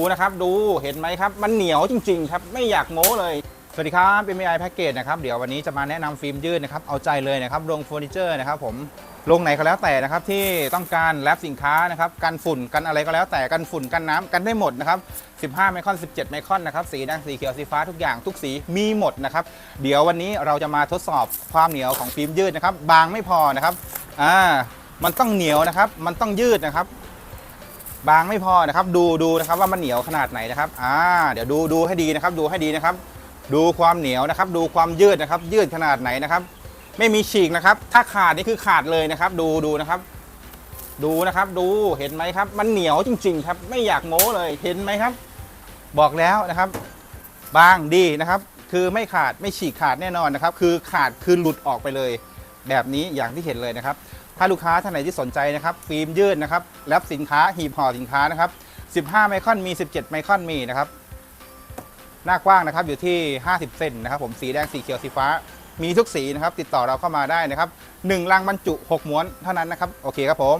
ดูนะครับดูเห็นไหมครับ มันเหนียวจริง ๆ ครับ ไม่อยากโม้เลย สวัสดีครับเป็น MI แพ็กเกจนะครับ เดี๋ยววันนี้จะมาแนะนำฟิล์มยืดนะครับ เอาใจเลยนะครับโรงเฟอร์นิเจอร์นะครับผมโรงไหนก็แล้วแต่นะครับ ที่ต้องการแรปสินค้านะครับกันฝุ่นกันอะไรก็แล้วแต่กันฝุ่นกันน้ำกันได้หมดนะครับ 15 ไมครอน 17 ไมครอนนะครับสีแดงสีเขียวสีฟ้าทุกอย่างทุกสีมีหมดนะครับเดี๋ยววันนี้เราจะมาทดสอบความเหนียวของฟิล์มยืดนะครับบางไม่พอนะครับอ่ามันต้องเหนียวนะครับ มันต้องยืดนะครับ บางไม่พอนะครับ ดูดูนะครับว่ามันเหนียวขนาดไหนนะครับอ่าเดี๋ยวดูดูให้ดีนะครับ ดูให้ดีนะครับ ดูความเหนียวนะครับ ดูความยืดนะครับ ยืดขนาดไหนนะครับ ไม่มีฉีกนะครับ ถ้าขาดนี่คือขาดเลยนะครับ ดูดูนะครับ ดูนะครับ ดูเห็นไหมครับ มันเหนียวจริง ๆ ครับ ไม่อยากโม้เลยเห็นไหมครับ บอกแล้วนะครับ บางดีนะครับ คือไม่ขาดไม่ฉีกขาดแน่นอนนะครับ คือขาดคือหลุดออกไปเลย แบบนี้อย่างที่เห็นเลยนะครับ ถ้าลูกค้าท่านไหนที่สนใจนะครับฟิล์มยืดนะครับแรปสินค้าหีบห่อสินค้านะครับ15 ไมครอนมี 17 ไมครอนมีนะครับหน้ากว้างนะครับอยู่ที่ 50 เซนนะครับผมสีแดงสีเขียวสีฟ้ามีทุกสีนะครับ ติดต่อเราเข้ามาได้นะครับ1ลังบรรจุ 6 ม้วนเท่านั้นนะครับ โอเคครับผม